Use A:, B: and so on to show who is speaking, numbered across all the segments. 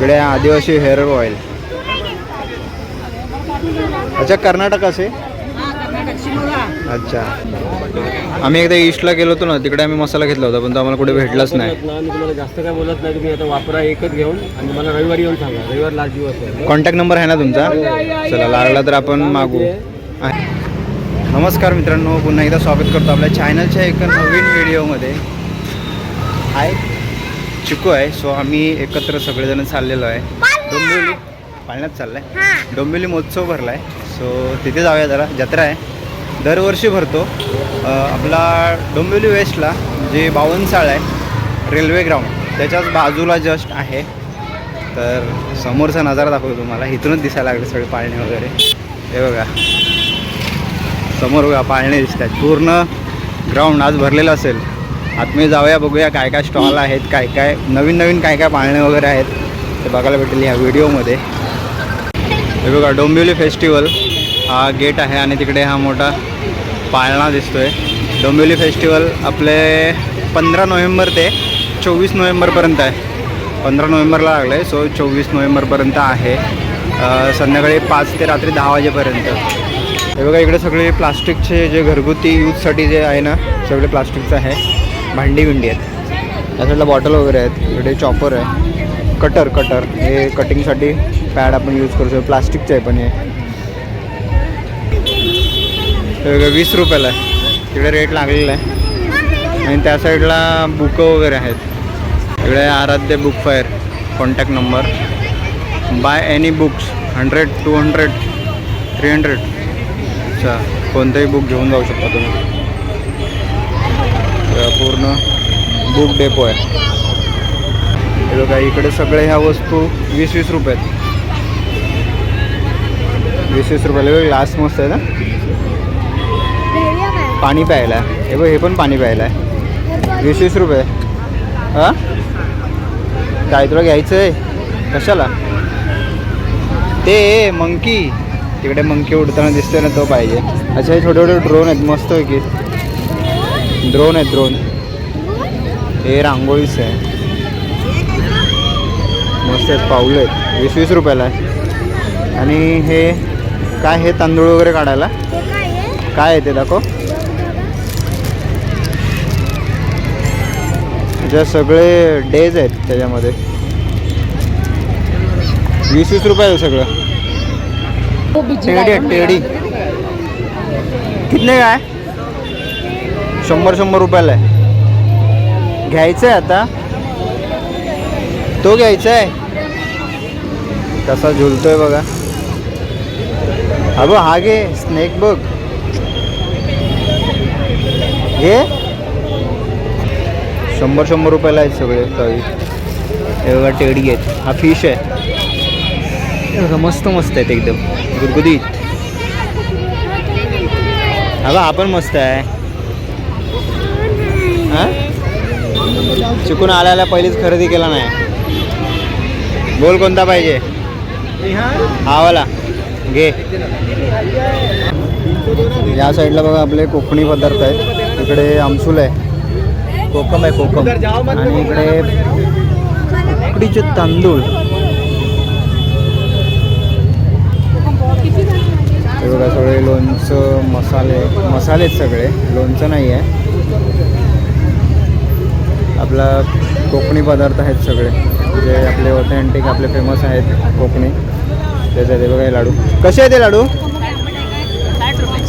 A: इकडे आदिवासी hair oil. अच्छा कर्नाटक असे? अच्छा. आम्ही एकदा ईस्टला गेलो होतो ना तिकडे आम्ही मसाला घेतला होता पण तो आम्हाला कुठे भेटलाच नाही.
B: तुम्हाला जास्त काय बोलत नाही तुम्ही आता वापरा एकच घेऊन आणि मला रविवारी येऊन सांगा रविवार लास्ट दिवस आहे.
A: कॉन्टॅक्ट नंबर आहे ना तुमचा? चला लागला तर आपण मागू. आहे. नमस्कार मित्रांनो पुन्हा एकदा स्वागत करतो आपल्या चॅनलच्या एका नवीन व्हिडिओमध्ये हाय चिकू आहे सो आम्ही एकत्र सगळेजण चाललेलो आहे. डोंबिवली पाळण्यात चाललाय. डोंबिवली महोत्सव भरला आहे सो तिथे जाऊया जरा. जत्रा आहे. दरवर्षी भरतो. आपला डोंबिवली वेस्टला जे बावनसाळ आहे रेल्वे ग्राउंड त्याच्याच बाजूला जस्ट आहे. तर समोरचा नजारा दाखवतो तुम्हाला. इथूनच दिसायला लागले सगळे पाळणे वगैरे. हे बघा. समोर बघा पाळणे दिसत आहेत पूर्ण ग्राउंड आज भरलेलं असेल. आतमध्ये जाऊया बघूया काय काय स्टॉल आहेत काय काय नवीन नवीन काय काय पाळणे वगैरे आहेत. ते बघायला भेटेल ह्या व्हिडिओमध्ये. हे बघा डोंबिवली फेस्टिवल हा गेट आहे आणि तिकडे हा मोठा पाळणा दिसतोय. डोंबिवली फेस्टिवल आपले पंधरा नोव्हेंबर ते चोवीस नोव्हेंबरपर्यंत आहे. पंधरा नोव्हेंबरला लागलं आहे सो चोवीस नोव्हेंबरपर्यंत आहे. संध्याकाळी पाच ते रात्री दहा वाजेपर्यंत. हे बघा इकडे सगळे प्लास्टिकचे जे घरगुती यूजसाठी जे आहे ना सगळे प्लास्टिकचं आहे. भांडी बिंडी आहेत. त्या साईडला बॉटल वगैरे आहेत. इकडे चॉपर आहे. कटर कटर हे कटिंगसाठी पॅड आपण यूज करू शकतो. प्लास्टिकचं आहे पण हे. वीस रुपयाला आहे. तिकडे रेट लागलेला आहे. आणि त्या साईडला बुकं वगैरे आहेत. इकडे Aaradhya book fair contact number buy any books hundred two hundred three hundred अच्छा कोणतंही बुक घेऊन जाऊ शकता तुम्ही. पूर्ण बुक डेपो आहे. हे बघा इकडे सगळे ह्या वस्तू वीस वीस रुपयात वीस वीस रुपयाला. बघ ग्लास मस्त आहे ना? पाणी प्यायला आहे. हे बघ हे पण पाणी प्यायला आहे. वीस वीस रुपये. हां? काय तुला घ्यायचं आहे कशाला? ते मंकी. तिकडे मंकी उडताना दिसतोय ना तो पाहिजे. अच्छा हे छोटे छोटे ड्रोन आहेत मस्त आहे की ड्रोन आहे ड्रोन हे रांगोळीच आहे. मस्त आहेत पाऊल आहेत. वीस वीस रुपयाला आहे. आणि हे काय हे तांदूळ वगैरे काढायला? काय आहे ते दाखव. ज्या सगळे डेज आहेत त्याच्यामध्ये. वीस वीस रुपये सगळं. टेडी आहे टेडी. कितने काय शंभर शंभर रुपयाला आहे. घ्यायचं आहे आता. तो घ्यायचा आहे कसा झुलतोय बघा. अगं हा घे स्नेक बघ. घे. शंभर शंभर रुपयाला आहेत सगळे तळी हे बघा टेडी आहेत. हा फिश आहे. मस्त मस्त आहेत एकदम. गुदगुदीत. अगं आपण मस्त आहे. हां? चिकून आल्याला पहिलीच खरेदी केला नाही. बोल कोणता पाहिजे हावाला घे. या साईडला बघा आपले कोकणी पदार्थ आहेत. इकडे आमसूल आहे. कोकम आहे कोकम. आणि इकडे उकडीचे तांदूळ. हे बघा सगळे लोणचं मसाले मसाले आहेत सगळे. लोणचं नाही आहे आपला कोकणी पदार्थ आहेत सगळे. जे आपले ऑथेंटिक आपले फेमस आहेत कोकणी. त्याचे ते बघा हे लाडू. कसे आहे ते लाडू?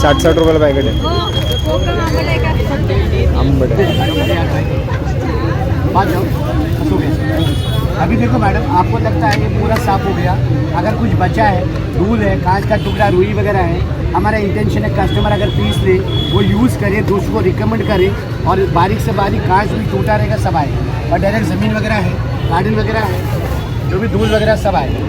A: साठ साठ रुपयाला पॅकेट आहे. आंबट आहे.
C: अभी देखो मैडम, आपको लगता है ये पूरा साफ़ हो गया? अगर कुछ बचा है, धूल है, कांच का टुकड़ा, रुई वगैरह है, हमारा इंटेंशन है कस्टमर अगर पीस ले, वो यूज़ करे दूसरों को रिकमेंड करे और बारीक से बारीक कांच भी टूटा रहेगा, सब आएगा और डायरेक्ट ज़मीन वगैरह है गार्डन वगैरह है, जो भी धूल वगैरह सब आएगा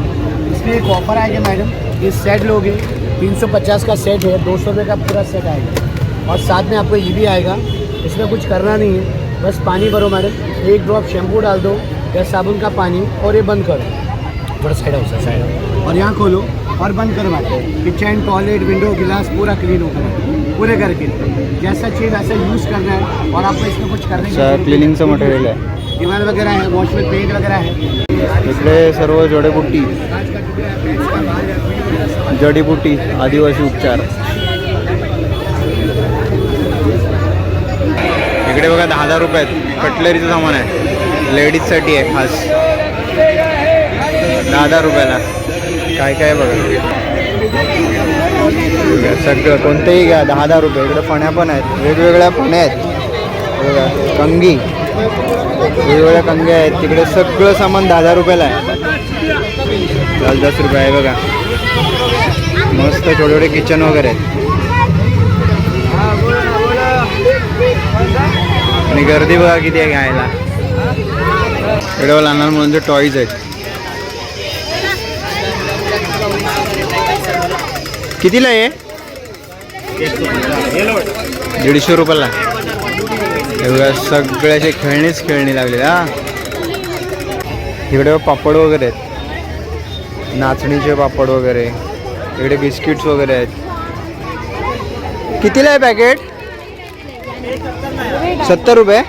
C: इसमें एक ऑफ़र आएगा मैडम ये सेट लोगे, तीन सौ पचास का सेट है, दो सौ का पूरा सेट आएगा। और साथ में आपको ये भी आएगा, इसमें कुछ करना नहीं है, बस पानी भरो मैडम, एक ड्रॉप शैम्पू डाल दो या साबुन का पानी और ये बंद करो। थोड़ा साइड हाउस साइड और यहाँ खोलो और बंद करो madam kitchen toilet window glass पूरा क्लीन होगा पूरे घर के जैसा चाहिए वैसा यूज़ करना है और आपको इसमें कुछ करने है।
A: क्लिनिंगचं मटेरियल आहे
C: दीवार वगैरह है वॉश में पेंट वगैरह है।
A: इकडे सर्व जडीबुट्टी जडीबुट्टी आदिवासी उपचार। इकडे बघा दहा दहा रुपयात कटलरीचं सामान आहे. लेडीजसाठी आहे खास. दहा दहा रुपयाला. काय काय बघा. सगळं कोणतेही घ्या दहा दहा रुपये. इकडे फण्या पण आहेत. वेगवेगळ्या फण्या आहेत. बघा कंगी. वेगवेगळ्या कंग्या आहेत. तिकडे सगळं सामान दहा दहा रुपयाला आहे. दस दस रुपये आहे बघा. मस्त छोटे छोटे किचन वगैरे आहेत. आणि गर्दी बघा किती आहे घ्यायला एवढ्या लहान मुलांचे टॉईज आहेत. कितीला आहे? दीडशे रुपयाला. एवढ्या सगळ्याचे खेळणीच खेळणी लागले हा. इकडे पापड वगैरे आहेत. नाचणीचे पापड वगैरे. इकडे बिस्किट्स वगैरे आहेत. कितीला आहे पॅकेट सत्तर रुपये.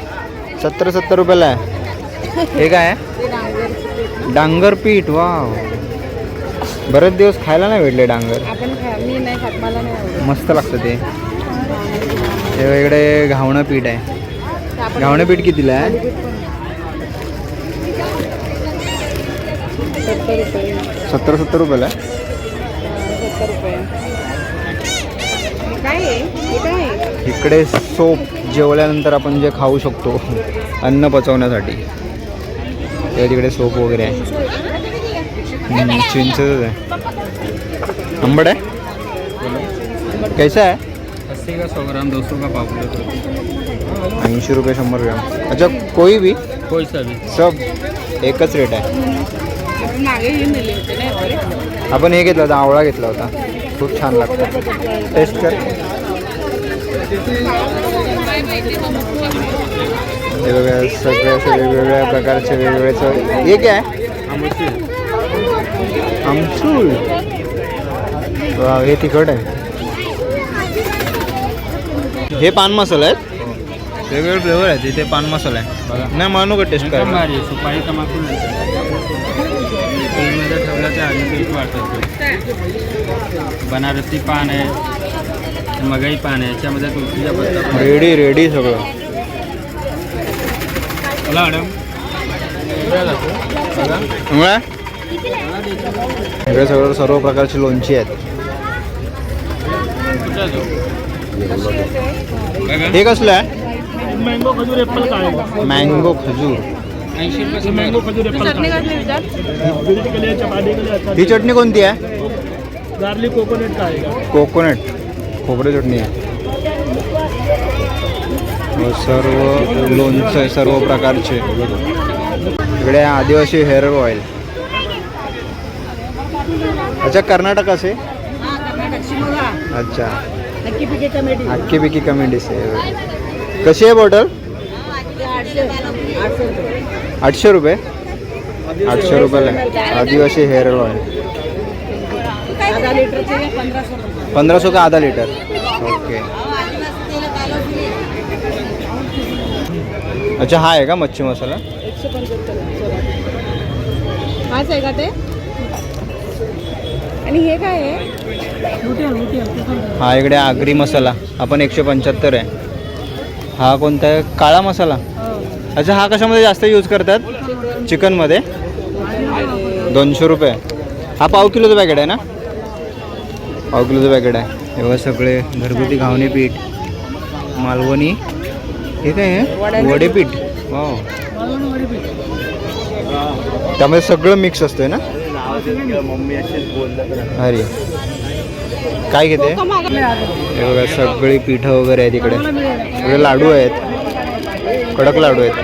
A: सत्तर सत्तर रुपयाला आहे. हे काय? डांगर पीठ वाव. बरेच दिवस खायला नाही भेटले डांगर. मस्त लागतं ते. इकडे घावणं पीठ आहे. घावणं पीठ कितीला आहे?
D: सत्तर
A: सत्तर रुपयाला इकडे सोप जेवल्यानंतर आपण जे खाऊ शकतो अन्न पचवण्यासाठी. ते तिकडे सोप वगैरे आहे हम्म, चिंचच आहे आंबड आहे कैसा आहे
B: अस्सी का सौ ग्राम दो सौ का पाव
A: ऐंशी रुपये शंभर ग्राम अच्छा कोई भी
B: कोई सा भी
A: सब एकच रेट आहे
D: आपण हे नेले
A: घेतला होता आवळा घेतला होता खूप छान लागतो टेस्ट कर हे बघा सगळे असे वेगवेगळ्या प्रकारचे वेगवेगळे चव हे काय? वाव, हे तिखट आहे. हे पान मसाला आहेत? वेगवेगळे फ्लेवर आहेत इथे पान मसाला आहे. नाही म्हणू का टेस्ट कर.
B: सुपारी तंबाखू नाही. तेलमध्ये ठेवलं ते आणि पीठ वाटतं ते. बनारसी पान आहे मगाई पान आहे याच्यामध्ये तुळशीचा पत्ता
A: रेडी रेडी सगळं. इकडे सगळं सर्व प्रकारची लोणची आहेत. हे कसलं आहे?
B: मँगो खजूर एप्पल
A: मँगो खजूर. ही चटणी कोणती आहे?
B: Garlic coconut
A: coconut. खोबरे चटणी आहे. सर्व लोणचं आहे सर्व प्रकारचे. इकडे आदिवासी हेअर ऑइल अच्छा कर्नाटक असे? अच्छा.
D: पिके
A: अख्खी पिकी कमी डिश आहे कशी आहे बॉटल
D: आठशे रुपये.
A: आठशे रुपये? रुपयाला आदिवासी हेअर ऑइल
D: पंधराशे
A: का आधा लिटर? ओके. अच्छा हा आहे का मच्छी मसाला?
D: एकशे पंच्याहत्तर हाच आहे का ते? आणि हे काय आहे?
A: हा इकडे आगरी मसाला. आपण एकशे पंच्याहत्तर आहे. हा कोणता आहे? काळा मसाला? अच्छा हा कशामध्ये जास्त यूज करतात? चिकनमध्ये? दोनशे रुपये. हा पाव किलोचं पॅकेट आहे ना? पाव किलोचं पॅकेट आहे. हे बघा सगळे घरगुती घावणे पीठ मालवणी हे काय आहे. वडेपीठ. वाव त्यामध्ये सगळं मिक्स असतंय ना? अरे. काय घेते? हे बघा सगळी पिठं वगैरे आहेत इकडे. सगळे लाडू आहेत. कडक लाडू आहेत.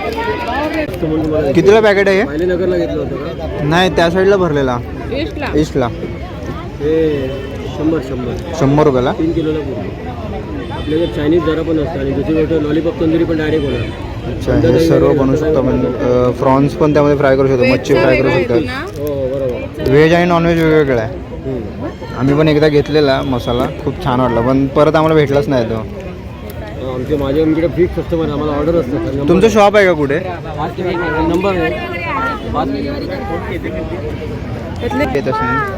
A: कितीला पॅकेट आहे हे?
B: नगरला घेतलं होतं का?
A: नाही त्या साईडला भरलेला. ईस्टला
B: हे शंभर शंभर.
A: शंभर रुपयाला?
B: तीन किलोला पूर्ण. आपल्याकडे चायनीज जरा पण असतं आणि दुसरी गोष्ट लॉलीपॉप तंदुरी पण डायरेक्ट होणार.
A: अच्छा हे सर्व बनवू शकतो आपण फ्रॉन्स पण त्यामध्ये फ्राय करू शकतो मच्छी फ्राय करू शकतो.
D: ना?
B: हो बरोबर.
A: व्हेज आणि नॉनव्हेज वेगवेगळं आहे. आम्ही पण एकदा घेतलेला मसाला खूप छान वाटला पण परत आम्हाला भेटलाच नाही तो.
B: आमचे माझे आमच्याकडे फिक्स कस्टमर आम्हाला ऑर्डर असतात.
A: तुमचं शॉप आहे का कुठे?
B: नंबर आहे
A: येत असेल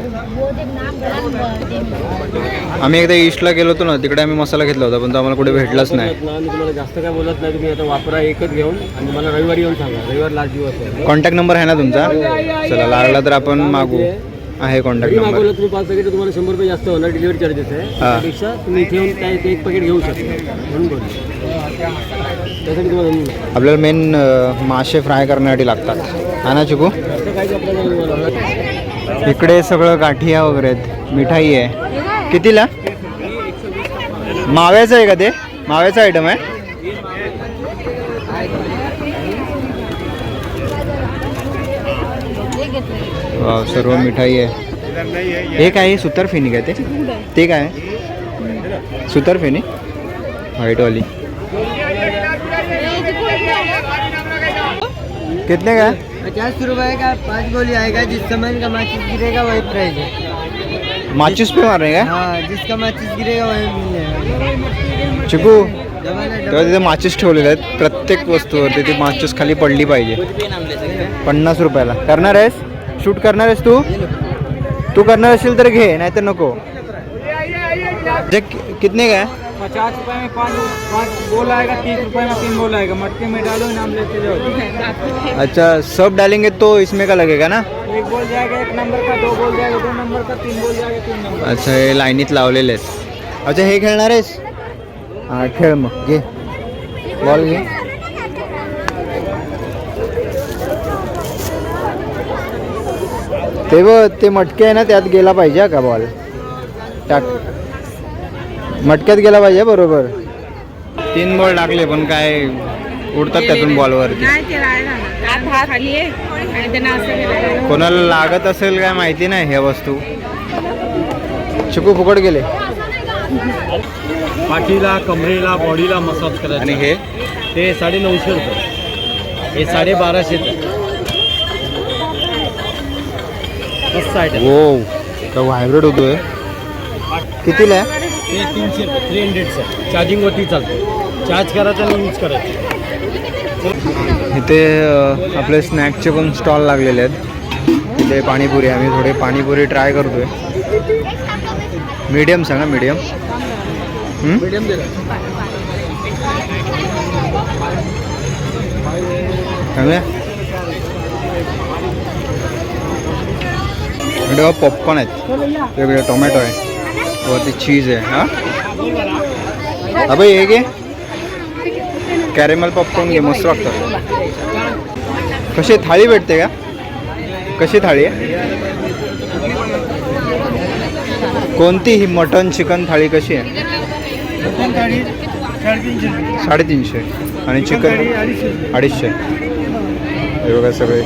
A: आम्ही एकदा ईस्टला गेलो होतो ना तिकडे आम्ही मसाला घेतला होता पण तो आम्हाला कुठे भेटलाच नाही.
E: तुम्हाला जास्त काय बोलत नाही तुम्ही आता वापरा एकच घेऊन आणि मला रविवारी येऊन सांगा रविवार लास्ट दिवस आहे.
A: कॉन्टॅक्ट नंबर आहे ना तुमचा? चला लागला तर आपण मागू. आहे कॉन्टॅक्ट नंबर
E: मागवलं तुम्ही पाच पॅकेट तुम्हाला शंभर रुपये जास्त होणार डिलिव्हरी चार्जेस आहे.
A: हा.
E: त्यापेक्षा तुम्ही इथे येऊन इथे एक पॅकेट घेऊ शकता. म्हणून बोल त्यासाठी तुम्हाला म्हणून
A: आपल्याला मेन मासे फ्राय करण्यासाठी लागतात. हा ना चिकू?
E: जास्त काहीच आपल्याला
A: इकडे सगळं गाठिया वगैरे आहेत. मिठाई आहे. कितीला? माव्याचं आहे का ते? माव्याचं आयटम आहे. सर्व मिठाई आहे. हे काय? आहे सुतर फेनी काय ते? ते काय? आहे सुतर फेनी व्हाईटवाली कितने का?
C: पचास रुपए का पाँच गोली आएगा जिस सामान का माचिस गिरेगा वही प्राइस है।
A: माचिस पे मार रहे का?
C: हाँ जिसका माचिस गिरेगा वही मिल जाएगा।
A: चिकू तेव्हा तिथे माचीस ठेवलेले आहेत. प्रत्येक वस्तूवरती ती माचीस खाली पडली पाहिजे. पन्नास रुपयाला. करणार आहेस? शूट करणार आहेस तू? तू करणार असेल तर घे नाही तर नको. जे कितने का? है
B: पचास रुपये में पाँच पाँच बोल आएगा तीस रुपये में तीन बोल आएगा मटके में डालो नाम लेते जाओ।
A: अच्छा सब डालेंगे तो इसमें का लगेगा ना?
B: एक बोल जाएगा एक नंबर का दो बोल जाएगा दो नंबर का तीन बोल जाएगा तीन नंबर
A: अच्छा हे लाईनीत लावलेले आहेत अच्छा हे खेळणार आहेस हाँ खेळ मग घे बॉल घे ते ब ते मटके आहे ना त्यात गेला पाहिजे का बॉल? टाक मटक्यात गेला पाहिजे बरोबर. तीन बॉल टाकले पण काय उडतात त्यातून
D: केलं.
A: कोणाला लागत असेल काय माहिती नाही ह्या वस्तू. चिकू फुकट गेले.
E: पाठीला कमरेला बॉडीला मसाज करायचं.
A: आणि हे?
E: ते साडे नऊशे रुपये. हे साडे
A: वो का व्हायब्रेट होतोय कितीला आहे?
E: ते तीनशे रुपये थ्री हंड्रेडचं चार्जिंगवरती चालतं. चार्ज करायचं आणि यूज करायचं.
A: इथे आपले स्नॅक्सचे पण स्टॉल लागलेले आहेत. इथे पाणीपुरी आम्ही थोडे पाणीपुरी ट्राय करतोय. मीडियम सांगा मीडियम
E: मीडियम
A: चांगल्या पॉपकॉर्न आहेत. वेगळे टोमॅटो आहे. वरती चीज आहे हा? अबे हे घे कॅरेमल पॉपकॉर्न घे मस्त वाटतं कशी थाळी भेटते का? कशी थाळी आहे कोणती ही मटन चिकन थाळी कशी आहे साडेतीनशे आणि चिकन? अडीचशे. हे बघा सगळे.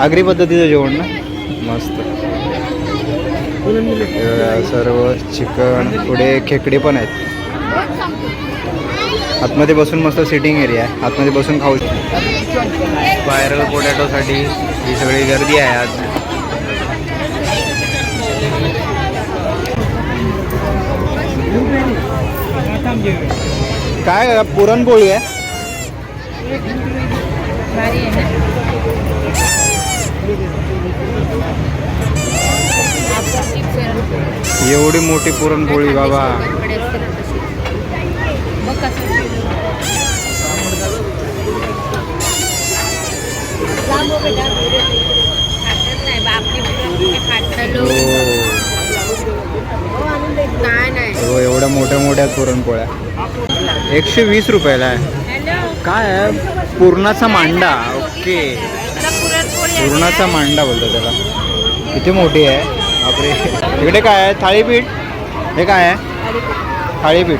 A: आगरी पद्धतीचं जेवण ना? मस्त. सर्व चिकन पुढे खेकडे पण आहेत. आतमध्ये बसून मस्त सिटिंग एरिया आहे. आतमध्ये बसून खाऊ व्हायरल पोटॅटोसाठी ही सगळी गर्दी आहे आज. काय आहे? पुरणपोळी आहे
D: भारी आहे ना
A: एवढी मोठी पुरणपोळी बाबा.
D: हो
A: हो. हो, एवढ्या मोठ्या मोठ्या पुरणपोळ्या. एकशे वीस रुपयाला आहे. काय पूर्णाचा मांडा. ओके. पूर्णाचा मांडा बोलतो त्याला. किती मोठी आहे? बापरे. इकडे काय आहे? थाळीपीठ? हे काय आहे? थाळीपीठ.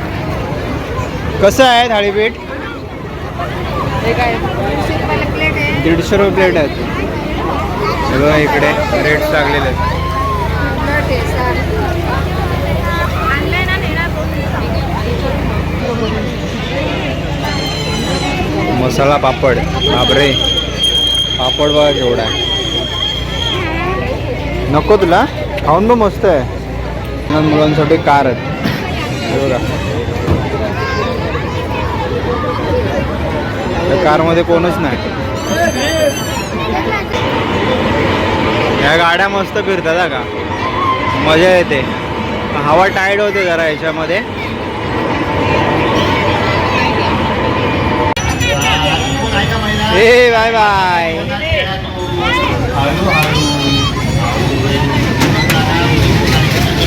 A: कसं आहे थाळीपीठ?
D: हे काय दीडशे प्लेट आहे
A: रुपये प्लेट आहेत. हे बघा इकडे रेट्स लागलेले आहेत. मसाला पापड. बापरे. पापड बघा केवढा आहे. नको तुला? खाऊन पण मस्त आहे. लहान मुलांसाठी कार आहेत. हे बघा. त्या कारमध्ये कोणच नाही. ह्या गाड्या मस्त फिरतात हा का? मजा येते. हवा टाईट होते जरा याच्यामध्ये. ए बाय बाय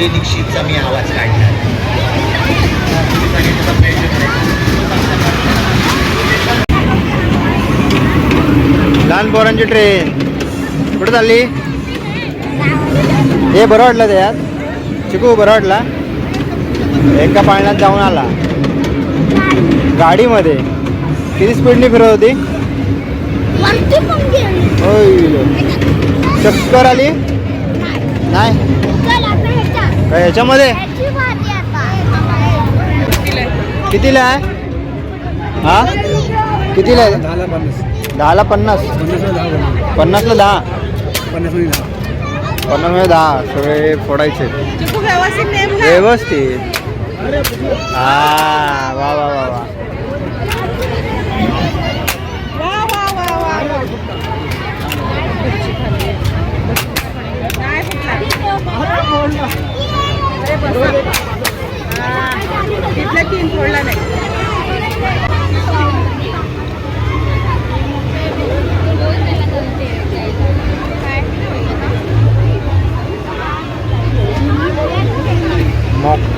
F: माधुरी दीक्षितचा मी आवाज काढला
A: लहान पोरांची ट्रेन कुठं चालली? हे बरं वाटलं ते यात चिकू बरं वाटला? एका पाळण्यात जाऊन आला. गाडीमध्ये. किती स्पीडने फिरत होती? होय. चक्कर आली? नाही. काय ह्याच्यामध्ये कितीला आहे? हा? कितीला आहे?
C: दहाला पन्नास.
A: दहाला पन्नास.
C: पन्नासला दहा
A: पन्नासला दहा.
C: पन्नासमध्ये दहा.
A: पन्नासमध्ये दहा. सगळे फोडायचे. व्यवस्थित. हा वा वा वा वा
D: तिथला तीन फोडला नाही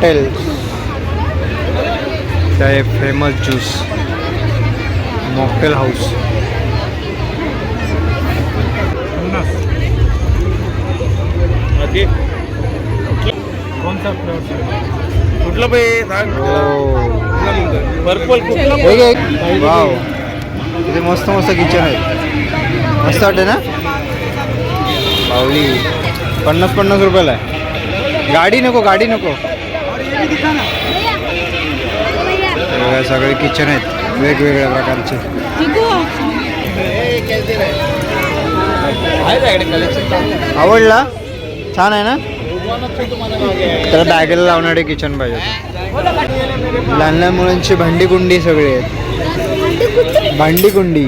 A: मॉकटेल्स आहे फेमस ज्यूस मॉकटेल हाऊस
E: कुठलं पे पर्पल
A: वाव तिथे मस्त मस्त किचन आहे. मस्त वाटते ना? पावली पन्नास पन्नास रुपयाला आहे. गाडी नको गाडी नको. सगळे किचन आहेत. वेगवेगळ्या प्रकारचे. आवडला? छान आहे ना? त्याला बॅगेला लावणारे किचन पाहिजे. लहान लहान मुलांची भांडी कुंडी सगळे आहेत. भांडी कुंडी.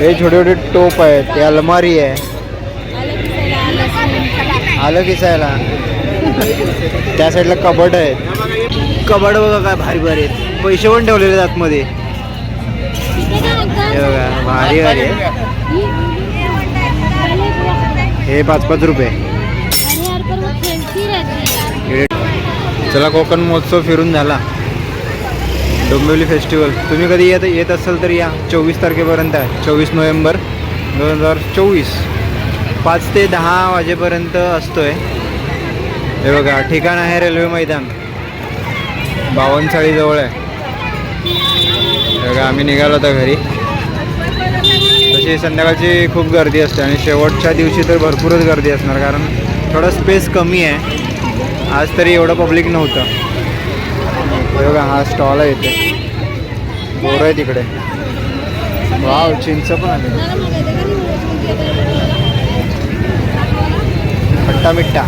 A: हे छोटे छोटे टोप आहेत. ते अलमारी आहे. आलं किसायला त्या साईडला कबड आहेत कबड बघा काय भारी भारी आहेत पैसे पण ठेवलेले आहेत आतमध्ये. हे बघा भारी भारी आहे. हे पाच पाच रुपये. चला कोकण महोत्सव फिरून झाला. डोंबिवली फेस्टिवल तुम्ही कधी येत येत असाल तर या. चोवीस तारखेपर्यंत आहे. चोवीस नोव्हेंबर दोन हजार चोवीस. पाच ते दहा वाजेपर्यंत असतोय. हे बघा ठिकाण आहे रेल्वे मैदान. बावनसाळीजवळ आहे. हे बघा आम्ही निघालो होतो घरी. तशी संध्याकाळची खूप गर्दी असते आणि शेवटच्या दिवशी तर भरपूरच गर्दी असणार कारण थोडा स्पेस कमी आहे. आज तरी एवढं पब्लिक नव्हतं. हे बघा हा स्टॉल आहे इथे. बोर आहे तिकडे. वाव चिंच पण आहे खट्टा मिठ्ठा.